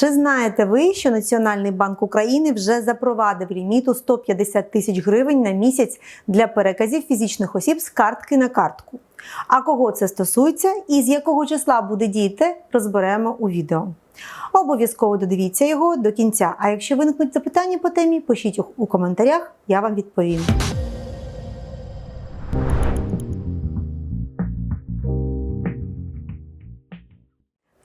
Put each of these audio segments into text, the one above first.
Чи знаєте ви, що Національний банк України вже запровадив ліміт у 150 тисяч гривень на місяць для переказів фізичних осіб з картки на картку? А кого це стосується і з якого числа буде діяти, розберемо у відео. Обов'язково додивіться його до кінця. А якщо виникнуть запитання по темі, пишіть їх у коментарях, я вам відповім.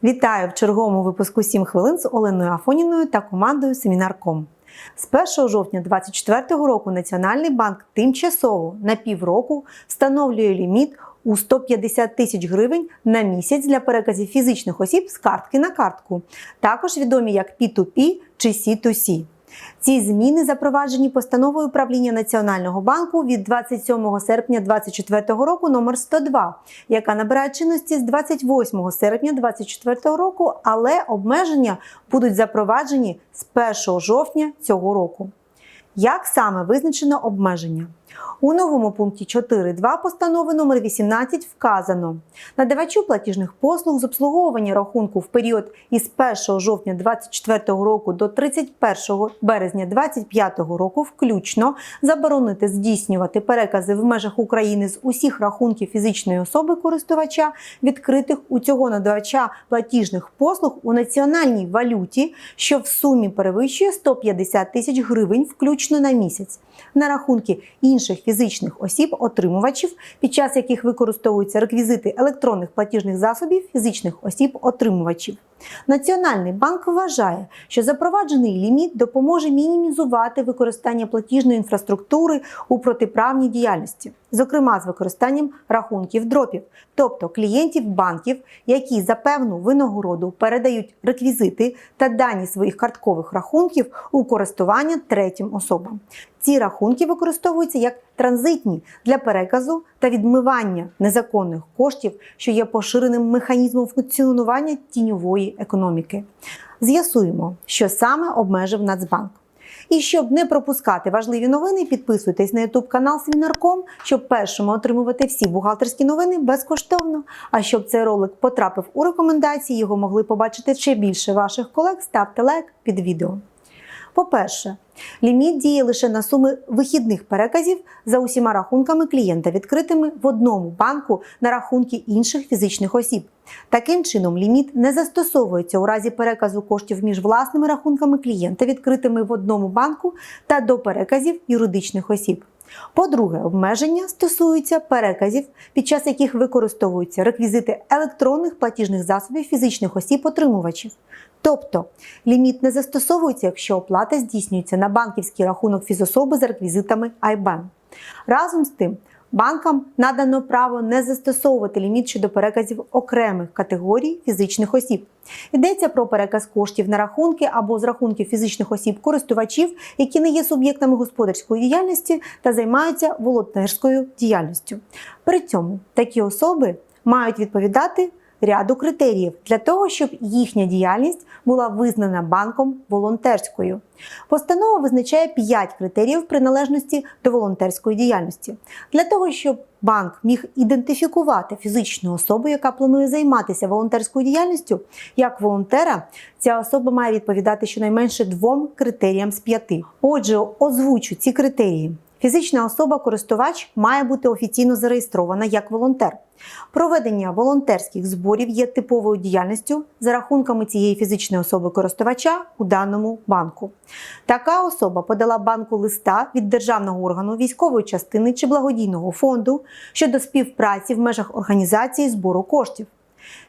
Вітаю в черговому випуску 7 хвилин з Оленою Афоніною та командою Семінар.ком. З 1 жовтня 2024 року Національний банк тимчасово на півроку встановлює ліміт у 150 тисяч гривень на місяць для переказів фізичних осіб з картки на картку, також відомі як P2P чи C2C. Ці зміни запроваджені постановою управління Національного банку від 27 серпня 2024 року номер 102, яка набирає чинності з 28 серпня 2024 року, але обмеження будуть запроваджені з 1 жовтня цього року. Як саме визначено обмеження? У новому пункті 4.2 постанови номер 18 вказано. Надавачу платіжних послуг з обслуговування рахунку в період із 1 жовтня 2024 року до 31 березня 2025 року включно заборонити здійснювати перекази в межах України з усіх рахунків фізичної особи користувача, відкритих у цього надавача платіжних послуг у національній валюті, що в сумі перевищує 150 тисяч гривень включно на місяць, на рахунки інших фізичних осіб-отримувачів, під час яких використовуються реквізити електронних платіжних засобів фізичних осіб-отримувачів. Національний банк вважає, що запроваджений ліміт допоможе мінімізувати використання платіжної інфраструктури у протиправній діяльності, зокрема з використанням рахунків дропів, тобто клієнтів банків, які за певну винагороду передають реквізити та дані своїх карткових рахунків у користування третім особам. Ці рахунки використовуються як транзитні для переказу та відмивання незаконних коштів, що є поширеним механізмом функціонування тіньової економіки. З'ясуємо, що саме обмежив Нацбанк. І щоб не пропускати важливі новини, підписуйтесь на YouTube канал Свінарком, щоб першими отримувати всі бухгалтерські новини безкоштовно. А щоб цей ролик потрапив у рекомендації, його могли побачити ще більше ваших колег, ставте лайк під відео. По-перше, ліміт діє лише на суми вихідних переказів за усіма рахунками клієнта, відкритими в одному банку на рахунки інших фізичних осіб. Таким чином, ліміт не застосовується у разі переказу коштів між власними рахунками клієнта, відкритими в одному банку, та до переказів юридичних осіб. По-друге, обмеження стосуються переказів, під час яких використовуються реквізити електронних платіжних засобів фізичних осіб-отримувачів. Тобто ліміт не застосовується, якщо оплата здійснюється на банківський рахунок фізособи за реквізитами IBAN. Разом з тим, банкам надано право не застосовувати ліміт щодо переказів окремих категорій фізичних осіб. Йдеться про переказ коштів на рахунки або з рахунків фізичних осіб користувачів, які не є суб'єктами господарської діяльності та займаються волонтерською діяльністю. При цьому такі особи мають відповідати ряду критеріїв для того, щоб їхня діяльність була визнана банком волонтерською. Постанова визначає 5 критеріїв приналежності до волонтерської діяльності. Для того, щоб банк міг ідентифікувати фізичну особу, яка планує займатися волонтерською діяльністю, як волонтера, ця особа має відповідати щонайменше двом критеріям з п'яти. Отже, озвучу ці критерії. Фізична особа-користувач має бути офіційно зареєстрована як волонтер. Проведення волонтерських зборів є типовою діяльністю за рахунками цієї фізичної особи-користувача у даному банку. Така особа подала банку листа від державного органу військової частини чи благодійного фонду щодо співпраці в межах організації збору коштів.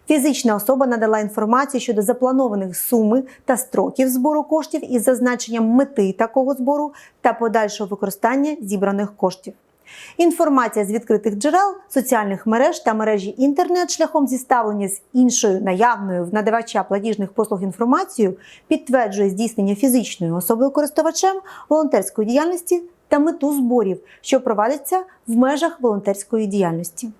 Фізична особа надала інформацію щодо запланованих суми та строків збору коштів із зазначенням мети такого збору та подальшого використання зібраних коштів. Інформація з відкритих джерел, соціальних мереж та мережі інтернет шляхом зіставлення з іншою наявною в надавача платіжних послуг інформацією підтверджує здійснення фізичною особою користувачем волонтерської діяльності та мету зборів, що провадяться в межах волонтерської діяльності.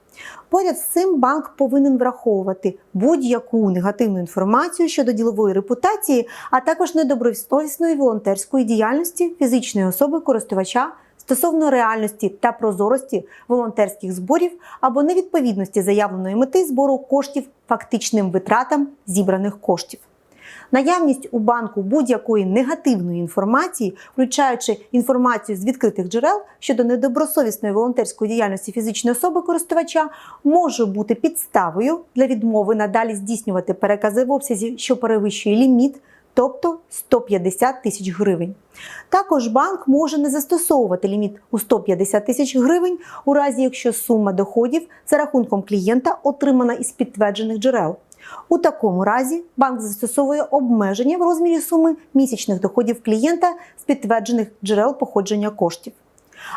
Поряд з цим банк повинен враховувати будь-яку негативну інформацію щодо ділової репутації, а також недобросовісної волонтерської діяльності фізичної особи користувача стосовно реальності та прозорості волонтерських зборів або невідповідності заявленої мети збору коштів фактичним витратам зібраних коштів. Наявність у банку будь-якої негативної інформації, включаючи інформацію з відкритих джерел щодо недобросовісної волонтерської діяльності фізичної особи користувача, може бути підставою для відмови надалі здійснювати перекази в обсязі, що перевищує ліміт, тобто 150 тисяч гривень. Також банк може не застосовувати ліміт у 150 тисяч гривень у разі, якщо сума доходів за рахунком клієнта отримана із підтверджених джерел. У такому разі банк застосовує обмеження в розмірі суми місячних доходів клієнта з підтверджених джерел походження коштів.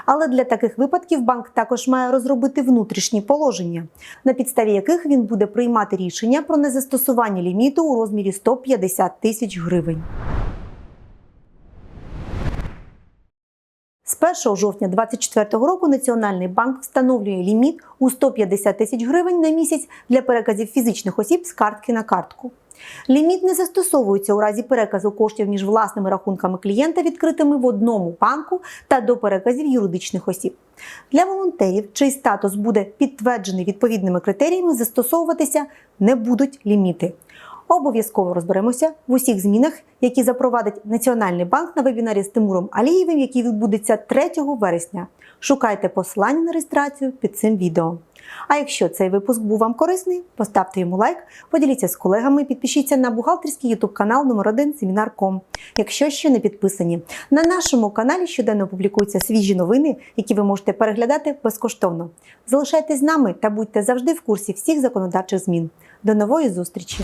Але для таких випадків банк також має розробити внутрішні положення, на підставі яких він буде приймати рішення про незастосування ліміту у розмірі 150 тисяч гривень. З 1 жовтня 2024 року Національний банк встановлює ліміт у 150 тисяч гривень на місяць для переказів фізичних осіб з картки на картку. Ліміт не застосовується у разі переказу коштів між власними рахунками клієнта, відкритими в одному банку, та до переказів юридичних осіб. Для волонтерів, чий статус буде підтверджений відповідними критеріями, застосовуватися не будуть ліміти. Обов'язково розберемося в усіх змінах, які запровадить Національний банк на вебінарі з Тимуром Алієвим, який відбудеться 3 вересня. Шукайте посилання на реєстрацію під цим відео. А якщо цей випуск був вам корисний, поставте йому лайк, поділіться з колегами, підпишіться на бухгалтерський ютуб канал номер 1 Семінар.ком, якщо ще не підписані. На нашому каналі щоденно публікуються свіжі новини, які ви можете переглядати безкоштовно. Залишайтесь з нами та будьте завжди в курсі всіх законодавчих змін. До нової зустрічі!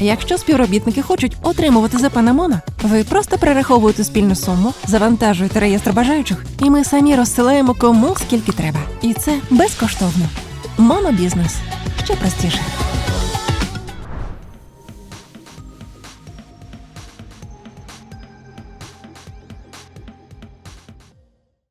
Якщо співробітники хочуть отримувати ЗП на ви просто перераховуєте спільну суму, завантажуєте реєстр бажаючих, і ми самі розсилаємо кому скільки треба. І це безкоштовно. Монобізнес ще простіше.